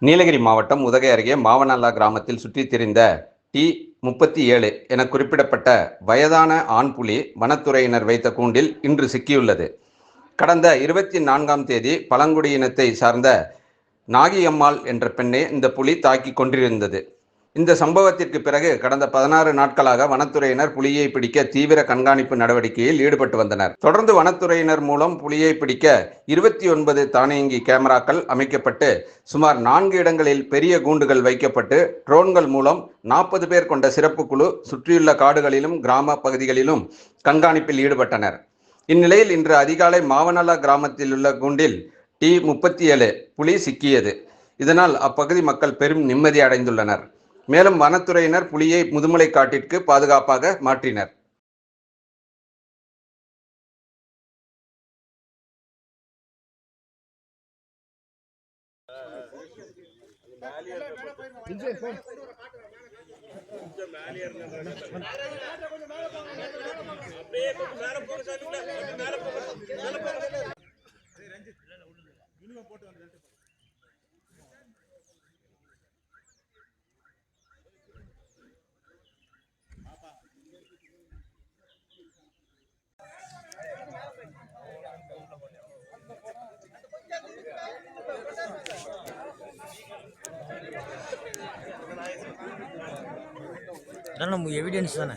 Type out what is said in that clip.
நீலகிரி மாவட்டம் உதகை அருகே மாவனல்லா கிராமத்தில் சுற்றித் திரிந்த டி முப்பத்தி ஏழு என குறிப்பிடப்பட்ட வயதான ஆண் புலி வனத்துறையினர் வைத்த கூண்டில் இன்று சிக்கியுள்ளது. கடந்த இருபத்தி நான்காம் தேதி பழங்குடியினத்தை சார்ந்த நாகியம்மாள் என்ற பெண்ணை இந்த புலி தாக்கி கொண்டிருந்தது இந்த சம்பவத்திற்கு பிறகு கடந்த பதினாறு நாட்களாக வனத்துறையினர் புலியை பிடிக்க தீவிர கண்காணிப்பு நடவடிக்கையில் ஈடுபட்டு வந்தனர். தொடர்ந்து வனத்துறையினர் மூலம் புலியை பிடிக்க இருபத்தி ஒன்பது தானியங்கி கேமராக்கள் அமைக்கப்பட்டு சுமார் நான்கு இடங்களில் பெரிய கூண்டுகள் வைக்கப்பட்டு ட்ரோன்கள் மூலம் நாற்பது பேர் கொண்ட சிறப்பு குழு சுற்றியுள்ள காடுகளிலும் கிராம பகுதிகளிலும் கண்காணிப்பில் ஈடுபட்டனர். இந்நிலையில் இன்று அதிகாலை மாவனலா கிராமத்தில் உள்ள கூண்டில் டி முப்பத்தி ஏழு புலி சிக்கியது. இதனால் அப்பகுதி மக்கள் பெரும் நிம்மதி அடைந்துள்ளனர். மேலும் வனத்துறையினர் புலியை முதுமலை காட்டிற்கு பாதுகாப்பாக மாற்றினர். அதான் நம்ம எவிடன்ஸ் தானே.